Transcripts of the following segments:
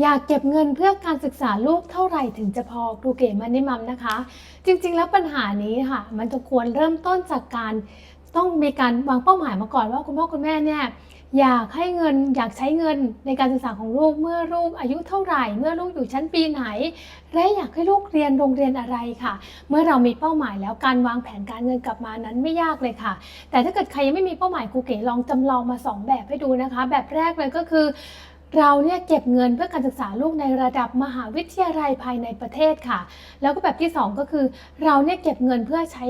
อยากเก็บเงินเพื่อการศึกษาลูกเท่าไหร่ถึงจะพอครูเก๋มันนี่มัมนะคะ จริงๆ แล้วปัญหานี้ค่ะ มันจะควรเริ่มต้นจากการต้องมีการวางเป้าหมายมาก่อนว่าคุณพ่อคุณแม่เนี่ยอยากให้เงินอยากใช้เงินในการศึกษาของลูกเมื่อลูกอายุเท่าไหร่ เมื่อลูกอยู่ชั้นปีไหน และอยากให้ลูกเรียนโรงเรียนอะไรค่ะ เมื่อเรามีเป้าหมายแล้วการวางแผนการเงินกลับมานั้นไม่ยากเลยค่ะ แต่ถ้าเกิดใครยังไม่มีเป้าหมายครูเก๋ลองจำลองมาสองแบบให้ดูนะคะ แบบแรกเลยก็คือ เราเนี่ยเก็บเงินเพื่อการศึกษาลูกในระดับมหาวิทยาลัยภายในประเทศค่ะ แล้วก็แบบที่สองก็คือเราเนี่ยเก็บเงินเพื่อใช้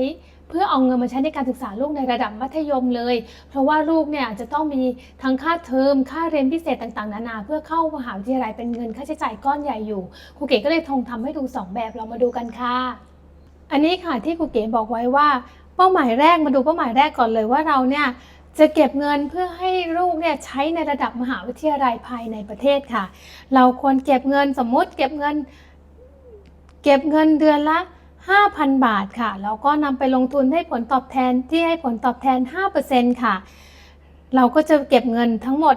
เพื่อเอาเงินมาใช้ในการศึกษาลูกในระดับมัธยมเลย เพราะว่าลูกเนี่ยจะต้องมีทั้งค่าเทอม ค่าเรียนพิเศษต่างๆ นานา เพื่อเข้ามหาวิทยาลัยเป็นเงินค่าใช้จ่ายก้อนใหญ่อยู่ ครูเก๋ก็เลยทงทำให้ดูสองแบบเรามาดูกันค่ะ อันนี้ค่ะที่ครูเก๋บอกไว้ว่า เป้าหมายแรกมาดูเป้าหมายแรกก่อนเลยว่าเราเนี่ย จะเก็บเงินเพื่อให้ลูกเนี่ยใช้ในระดับมหาวิทยาลัยภายในประเทศค่ะ เราควรเก็บเงินสมมุติเก็บเงิน เก็บเงินเดือนละ 5,000 บาทค่ะ แล้วก็นำไปลงทุนให้ผลตอบแทนที่ให้ผลตอบแทน 5%ค่ะ เราก็จะเก็บเงินทั้งหมด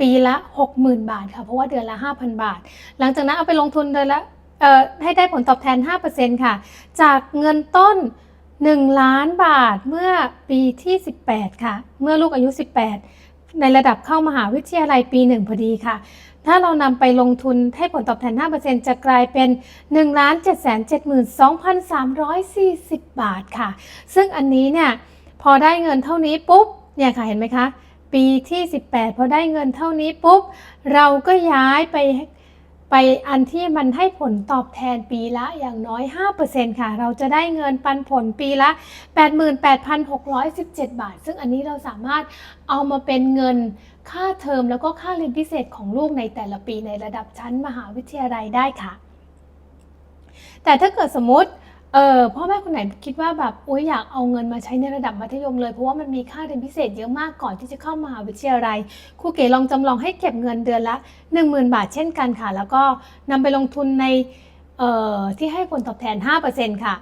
ปีละ 60,000 บาทค่ะ เพราะว่าเดือนละ 5,000 บาท หลังจากนั้นเอาไปลงทุนเดือนละให้ได้ผลตอบแทน 5%ค่ะ จากเงินต้น 1 ล้านบาทเมื่อปีที่ 18 ค่ะ เมื่อลูกอายุ 18 ในระดับเข้ามหาวิทยาลัยปี 1 พอดีค่ะ ถ้าเรานำไปลงทุนให้ผลตอบแทน 5%จะกลายเป็น 1 7 7 2 3 4 0 บาทค่ะ ซึ่งอันนี้เนี่ยพอได้เงินเท่านี้ปุ๊บเนี่ยค่ะเห็นไหมคะ ปีที่ 18 พอได้เงินเท่านี้ปุ๊บ เราก็ย้ายไป ไปอันที่มันให้ผลตอบแทนปีละอย่างน้อย 5%ค่ะ เราจะได้เงินปันผลปีละ 88,617 บาท ซึ่งอันนี้เราสามารถเอามาเป็นเงินค่าเทอมแล้วก็ค่าเรียนพิเศษของลูกในแต่ละปีในระดับชั้นมหาวิทยาลัยได้ค่ะ แต่ถ้าเกิดสมมติ เออพ่อแม่คนไหนคิดว่าแบบโอ๊ยอยากเอาเงินมาใช้ในระดับมัธยมเลย เพราะว่ามันมีค่าเรียนพิเศษเยอะมากก่อนที่จะเข้ามหาวิทยาลัยครูเก๋ลองจำลองให้เก็บเงินเดือนละ 10,000 บาทเช่นกันค่ะ แล้วก็นำไปลงทุนในเอ่อที่ให้ผลตอบแทน 5%ค่ะ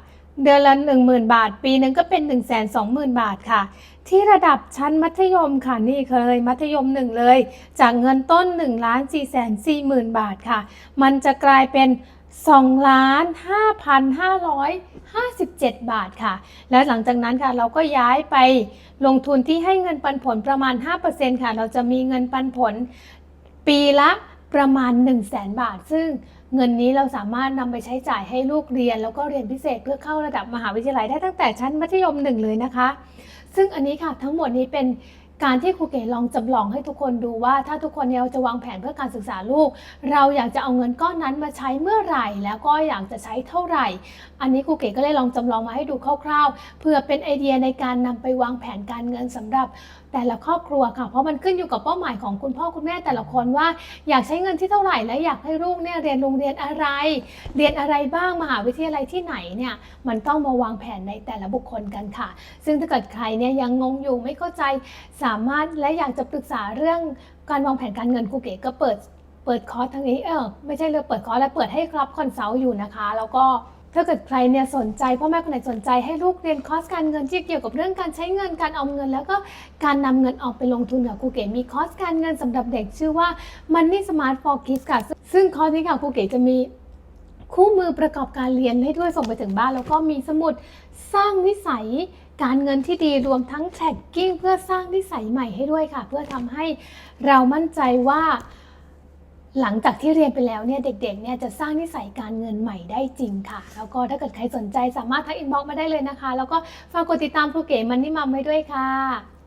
เดือนละ 10,000 บาท ปีหนึ่งก็เป็น 120,000 บาทค่ะ ที่ระดับชั้นมัธยมค่ะนี่เคยมัธยมหนึ่งเลย จากเงินต้น1ล้าน4 4 0 0 0 0 บาทค่ะ มันจะกลายเป็น 2ล้าน5,557 บาทค่ะ และหลังจากนั้นค่ะเราก็ย้ายไปลงทุนที่ให้เงินปันผลประมาณ 5%ค่ะ เราจะมีเงินปันผลปีละประมาณ 1 0 0 0 0แบาท ซึ่งเงินนี้เราสามารถนำไปใช้จ่ายให้ลูกเรียน แล้วก็เรียนพิเศษเพื่อเข้าระดับมหาวิทยาลัยได้ตั้งแต่ชั้นมัธยมหนึ่งเลยนะคะ ซึ่งอันนี้ค่ะทั้งหมดนี้เป็น การที่ครูเก๋ลองจำลองให้ทุกคนดูว่า ถ้าทุกคนเนี่ยจะวางแผนเพื่อการศึกษาลูก เราอยากจะเอาเงินก้อนนั้นมาใช้เมื่อไหร่ แล้วก็อยากจะใช้เท่าไหร่ อันนี้ครูเก๋ก็เลยลองจำลองมาให้ดูคร่าวๆ เพื่อเป็นไอเดียในการนำไปวางแผนการเงินสำหรับ แต่ละครอบครัวค่ะ เพราะมันขึ้นอยู่กับเป้าหมายของคุณพ่อคุณแม่แต่ละคนว่าอยากใช้เงินที่เท่าไหร่และอยากให้ลูกเนี่ยเรียนโรงเรียนอะไร เรียนอะไรบ้างมหาวิทยาลัยที่ไหนเนี่ยมันต้องมาวางแผนในแต่ละบุคคลกันค่ะ ซึ่งถ้าเกิดใครเนี่ยยังงงอยู่ไม่เข้าใจสามารถและอยากจะปรึกษาเรื่องการวางแผนการเงินครูเก๋ก็เปิดเปิดคอร์สทางนี้เออไม่ใช่เรือเปิดคอร์สแล้วเปิดให้ครับคอนซัลท์อยู่นะคะ แล้วก็ถ้าเกิดใครเนี่ยสนใจพ่อแม่คนไหนสนใจให้ลูกเรียนคอร์สการเงินที่เกี่ยวกับเรื่องการใช้เงินการออมเงิน แล้วก็การนำเงินออกไปลงทุนกับครูเก๋มีคอร์สการเงินสำหรับเด็กชื่อว่า Money Smart for Kids ค่ะ ซึ่งคอร์สนี้ค่ะครูเก๋จะมีคู่มือประกอบการเรียนให้ด้วยส่งไปถึงบ้าน แล้วก็มีสมุดสร้างนิสัย การเงินที่ดีรวมทั้งแท็กกิ้งเพื่อสร้างนิสัยใหม่ให้ด้วยค่ะ เพื่อทำให้เรามั่นใจว่า หลังจากที่เรียนไปแล้วเนี่ยเด็กๆเนี่ยจะสร้างนิสัยการเงินใหม่ได้จริงค่ะ แล้วก็ถ้าเกิดใครสนใจสามารถทักอินบ็อกมาได้เลยนะคะ แล้วก็ฝากกดติดตามครูเก๋มันนี่มัมไว้ด้วยค่ะ